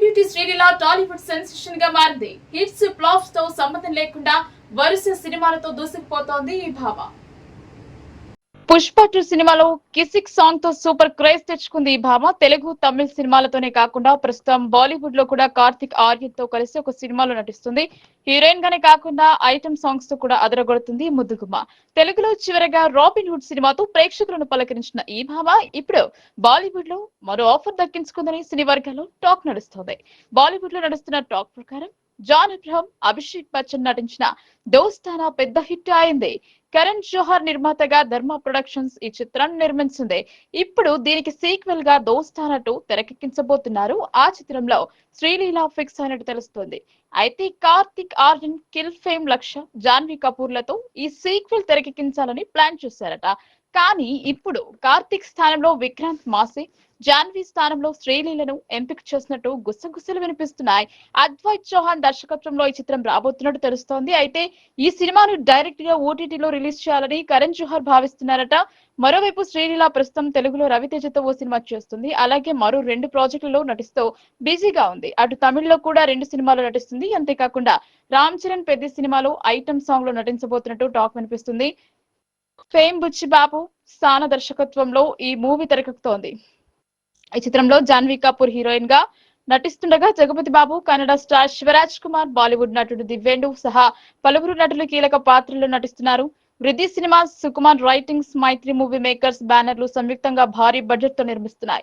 కీర్తి శ్రీలీల టాలీవుడ్ సెన్సేషన్గా మారింది. హిట్స్ ఫ్లాప్స్తో సంబంధం లేకుండా వరుస సినిమాలతో దూసుకుపోతోంది ఈ భామ. పుష్ప టూ సినిమాలో కిసిక్ సాంగ్తో సూపర్ క్రేజ్ తెచ్చుకుంది ఈ భామ. తెలుగు తమిళ సినిమాలతోనే కాకుండా ప్రస్తుతం బాలీవుడ్లో కూడా కార్తిక్ ఆర్యన్తో కలిసి ఒక సినిమాలో నటిస్తుంది. హీరోయిన్ గానే కాకుండా ఐటమ్ సాంగ్స్తో కూడా అదరగొడుతుంది ముద్దుగుమ్మ తెలుగులో చివరగా రాబిన్ హుడ్ సినిమాతో ప్రేక్షకులను పలకరించిన ఈ భామ ఇప్పుడు బాలీవుడ్లో మరో ఆఫర్ దక్కించుకుందని సినీ వర్గాల్లో టాక్ నడుస్తోంది. బాలీవుడ్లో నడుస్తున్న టాక్ ప్రకారం జాన్ అబ్రహం అభిషేక్ బచ్చన్ నటించిన దోస్తానా పెద్ద హిట్ అయింది. కరణ్ జోహర్ నిర్మాతగా ధర్మ ప్రొడక్షన్స్ ఈ చిత్రాన్ని నిర్మించింది. ఇప్పుడు దీనికి సీక్వెల్గా దోస్తానా టూ తెరకెక్కించబోతున్నారు. ఆ చిత్రంలో శ్రీలీల ఫిక్స్ అయినట్టు తెలుస్తోంది. అయితే కార్తిక్ ఆర్యన్ కిల్ ఫేమ్ లక్ష్య జాన్వీ కపూర్లతో ఈ సీక్వెల్ తెరకెక్కించాలని ప్లాన్ చేశారట. కానీ ఇప్పుడు కార్తిక్ స్థానంలో విక్రాంత్ మాసే జాన్వీ స్థానంలో శ్రీలీలను ఎంపిక చేసినట్టు గుసగుసలు వినిపిస్తున్నాయి. అద్వైత్ చౌహాన్ దర్శకత్వంలో ఈ చిత్రం రాబోతున్నట్టు తెలుస్తోంది. అయితే ఈ సినిమాను డైరెక్ట్గా ఓటీటీలో రిలీజ్ చేయాలని కరణ్ జోహర్ భావిస్తున్నారట. మరోవైపు శ్రీలీల ప్రస్తుతం తెలుగులో రవితేజతో ఓ సినిమా చేస్తుంది. అలాగే మరో రెండు ప్రాజెక్టులలో నటిస్తూ బిజీగా ఉంది. అటు తమిళ్ళో కూడా రెండు సినిమాలు నటిస్తుంది. అంతేకాకుండా రామ్ చరణ్ పెద్ద సినిమాలో ఐటమ్ సాంగ్లో నటించబోతున్నట్టు టాక్ వినిపిస్తుంది. ఫేమ్ బుచ్చిబాబు స్థాన దర్శకత్వంలో ఈ మూవీ తెరకెక్కుతోంది. ఈ చిత్రంలో జాన్వీ కపూర్ హీరోయిన్గా నటిస్తుండగా జగపతి బాబు కన్నడ స్టార్ శివరాజ్ కుమార్ బాలీవుడ్ నటుడు దివ్యేండు సహా పలువురు నటులు కీలక పాత్రల్లో నటిస్తున్నారు. వృద్ధి cinema Sukumar writings Mythri movie makers బ్యానర్లు సంయుక్తంగా భారీ బడ్జెట్తో నిర్మిస్తున్నాయి.